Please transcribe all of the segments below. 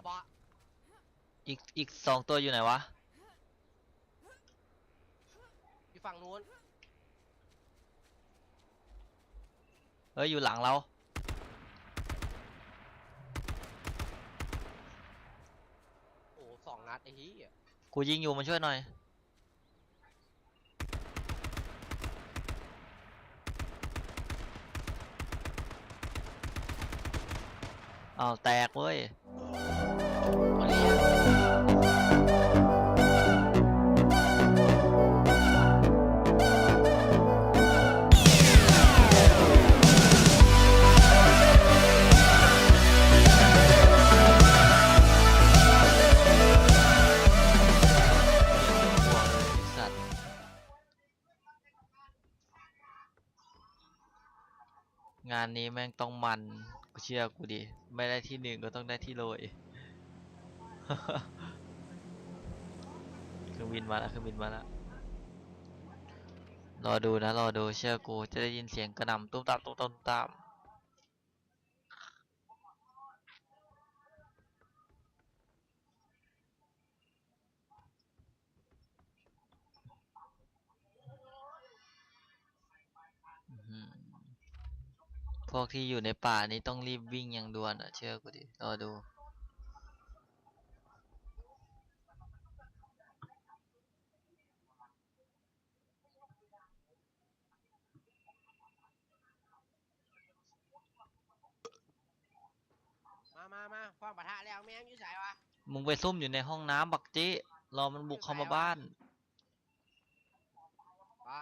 อะบอสอีกอีกสองตัวอยู่ไหนวะ อยู่ฝั่งนู้นเอ้ยอยู่หลังเรา โอ้สองนัดไอ้เหี้ยกูยิงอยู่มาช่วยหน่อย อ้าวแตกเว้ยคนเลี้ย งานนี้แม่งต้องมัน เชื่อกูดิ ไม่ได้ที่หนึ่งก็ต้องได้ที่โรยเครื่องบินมาแล้วเครื่องบินมาแล้ว รอดูนะ รอดูเชื่อกู จะได้ยินเสียงกระหน่ำตุ้มตามตุ้มตามตุ้มตาม พวกที่อยู่ในป่านี้ต้องรีบวิ่งอย่างด่วนอะเชื่อกูดิรอดูมามามาฟังปะทะแล้วแม่งอยู่ไสวะมึงไปซุ่มอยู่ในห้องน้ำบักจิรอมันบุกเข้ามาบ้าน ปะ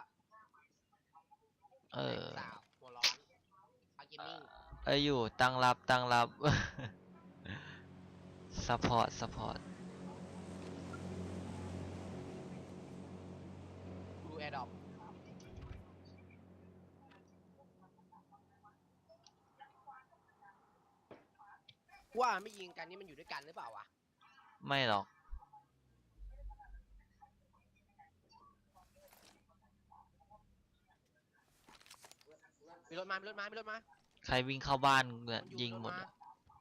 เออ สาวหัวร้อนอาเกม มิ่งเอ้ยอยู่ตั้งรับตั้งรับซัพพอร์ตซัพพอร์ตดูแอร์ดอปว่าไม่ยิงกันนี่มันอยู่ด้วยกันหรือเปล่าวะ ไม่หรอก มีรถมา มีรถมา มีรถมา ใครวิ่งเข้าบ้านเนี่ยมันอยู่ยิงหมดรถมาอะ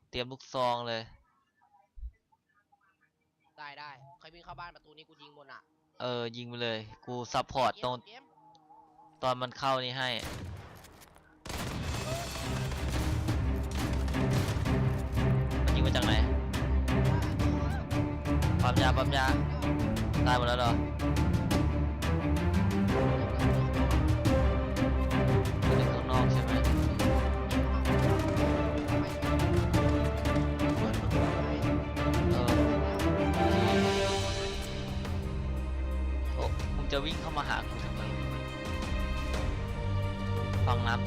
เตรียมลูกซองเลย ได้ได้ใครวิ่งเข้าบ้านประตูนี้กูยิงหมดอะเออ ยิงไปเลย กูซัพพอร์ตเกมตรงเกมตอนมันเข้านี่ให้ มันยิงมาจากไหนปั๊มยาปั๊มยาตายหมดแล้วเหรอ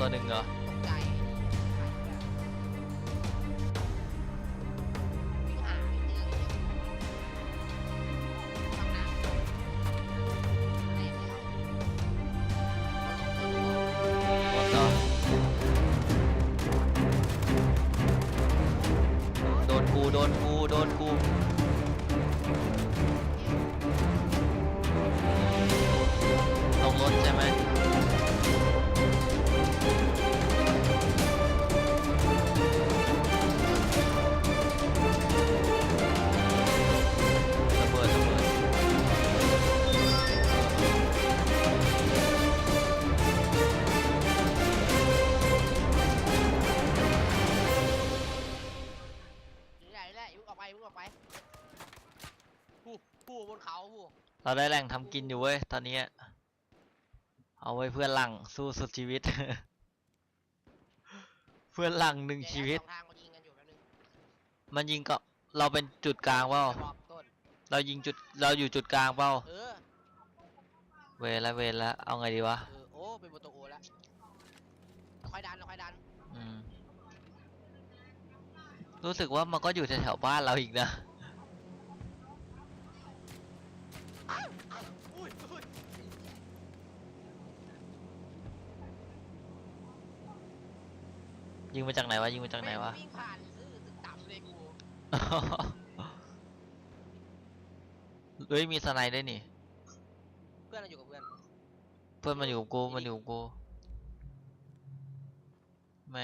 ตัวหนึ่งเหรอ เราได้แหล่งทำกินอยู่เว้ยตอนนี้ เอาไว้เพื่อนหลังสู้สุดชีวิต เพื่อนหลังหนึ่งเดี๋ยวชีวิต สองทางมันยิงกันอยู่แป๊บนึงมันยิงก็เราเป็นจุดกลางเปล่าบอกต้น เรายิงจุดเราอยู่จุดกลางเปล่า เออ เวรละเวรละเอาไงดีวะ เออ โอ้ เป็นประตูโอแล้วเราค่อยดันเราค่อยดัน อืม รู้สึกว่ามันก็อยู่แถวๆบ้านเราอีกนะ ยิงมาจากไหนวะยิงมาจากไหนวะ แม่งวิ่งผ่านซื้อตึกต่ำเลยกูเฮ้ยมีสไนด์ด้วยนี่ เพื่อนเราอยู่กับเพื่อนเพื่อนมันอยู่กับกูมันอยู่กับกูแหม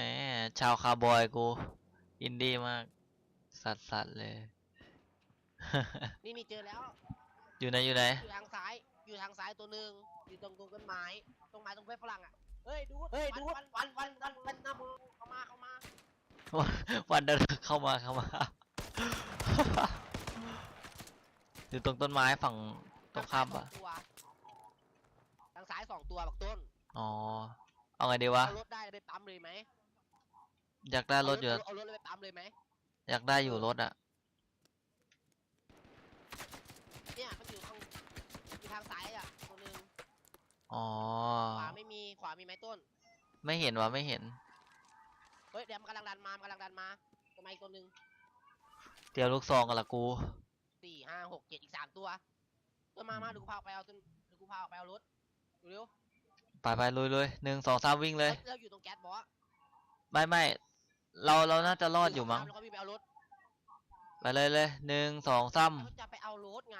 ชาวคาร์บอยกู อินดี้มาก สัตว์สัตว์เลย นี่นี่เจอแล้วอยู่ไหนอยู่ไหน อยู่ทางซ้ายอยู่ทางซ้ายตัวหนึ่งอยู่ตรงตรงต้นไม้ตรงไม้ตรงเพชรฝรั่งอะ เฮ้ยดูเฮ้ยดูวันวันวันวันวันหน้ามือเข้ามาเข้ามาวันเดินเข้ามาเข้ามา อยู่ตรงต้นไม้ฝั่งตรงข้ามปะทางซ้ายสองตัวทางซ้ายสองตัวบักต้นอ๋อ เอาไงดีวะ เอารถได้ไปปั๊มเลยไหมอยากได้รถอยู่ เอาเอารถเลยไปปั๊มเลยไหมอยากได้อยู่รถอะ เนี่ยมันอยู่ทางอยู่ทางซ้ายอะตัวหนึ่ง อ๋อ ขวาไม่มีขวามีไหมต้น ไม่เห็นวะไม่เห็น เฮ้ยเดี๋ยวมันกำลังดันมามันกำลังดันมาตัวไม้ตัวหนึ่งเตรียมลูกซองกันละกูสี่ห้าหกเจ็ดอีกสามตัวต้นมามาเดูกูพาออกไปเอาต้นเดูกูพาออกไปเอารถเร็วไปไปลุยลุยหนึ่งสองสามวิ่งๆเลย เราอยู่ตรงแก๊สบอสไม่ไม่เราเราน่าจะรอดอยู่มั้งแล้วก็วิ่งไปเอารถไปเลยเลยหนึ่งสองสามแล้วจะไปเอารถไง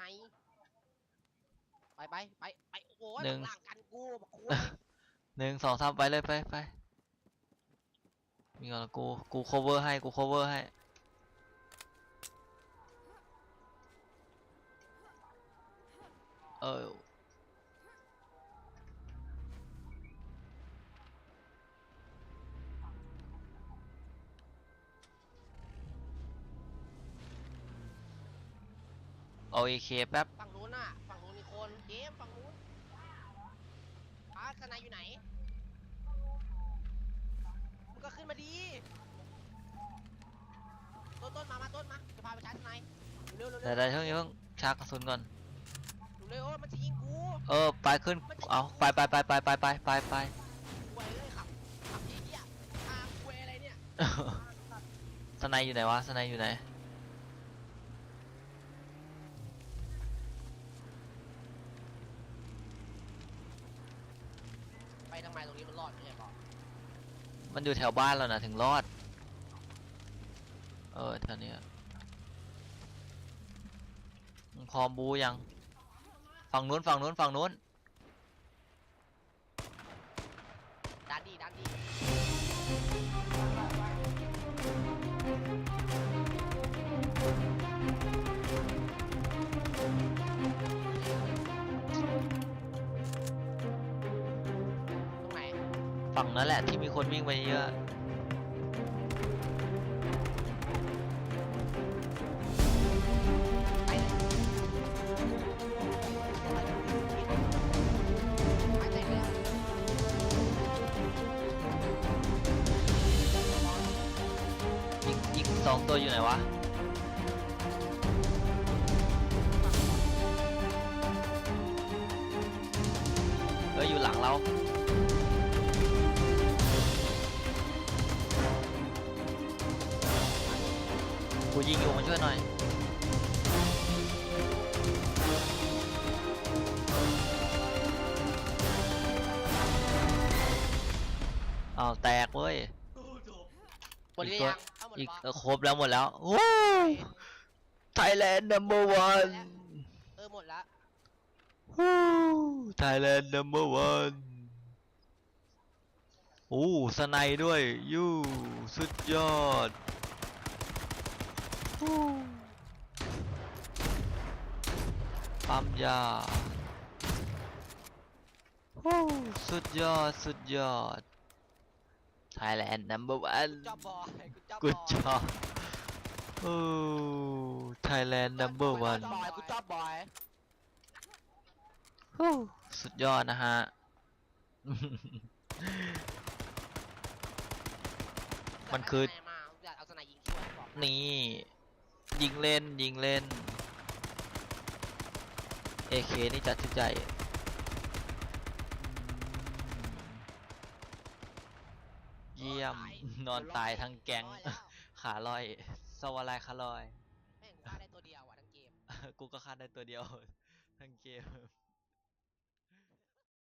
ไปไปไปไปโอ้ยหนึ่ง หลังกันกูบอกกูหนึ่งสองสามไปเลยไปไปมีก่อนละกูกู cover ให้กู cover ให้เออเอาเอเคแป๊บฝั่งนู้นน่ะฝั่งนู้นมีคนเกมฝั่งนู้น อาร์ตสนายอยู่ไหนมึงก็ขึ้นมาดีต้นต้นมามาต้นมาจะพาไปชาร์จสนายเร็วเร็วแต่เร็วได้ช่วงนี้ต้องชักกระสุนก่อน เร็วมันจะยิงกูเออไปขึ้น เอาไปไปไปไปไปไปไปไป กูเลยขับขับยี่เหี้ยทางกูอะไรเนี่ย สไนอยู่ไหนวะสไนอยู่ไหน ไปทำไมตรงนี้มันรอดไม่ใช่ปะ มันอยู่แถวบ้านเรานะถึงรอด เออแถวเนี้ยพร้อมบูยัง ฝั่งนู้นฝั่งนู้นฝั่งนู้น ฝั่งนั้นแหละที่มีคนวิ่งไปเยอะอีกสองตัวอยู่ไหนวะเอออยู่หลังเรา ยิงอยู่มาช่วยหน่อยอ้าวแตกเว้ยหมดหรืออีกตัวยังเอาหมดอีกปะเออครบแล้วหมดแล้วโอ้ Thailand number one เออหมดละฮู้ Thailand number one โอ้สไนด์ด้วย ยูสุดยอดฮู้ ปั๊มยาฮู้สุดยอด สุดยอด Thailand number one จอบบอยกูจอบ Good บอย job โอ้ Thailand number กู one จอบบอยกูจอบบอยฮู้สุดยอดนะฮะ มันคือยากได้สไนมาอ ยากเอาสไนยิงช่วยบอกนี่ยิงเล่นยิงเล่น AK นี่จัดชุดใหญ่เยี่ยมนอนตายทั้งแก๊งร้อยแล้วขาลอยสวาลายขาลอย แม่งฆ่าได้ตัวเดียวอะทั้งเกม กูก็ฆ่าได้ตัวเดียว ทั้งเกม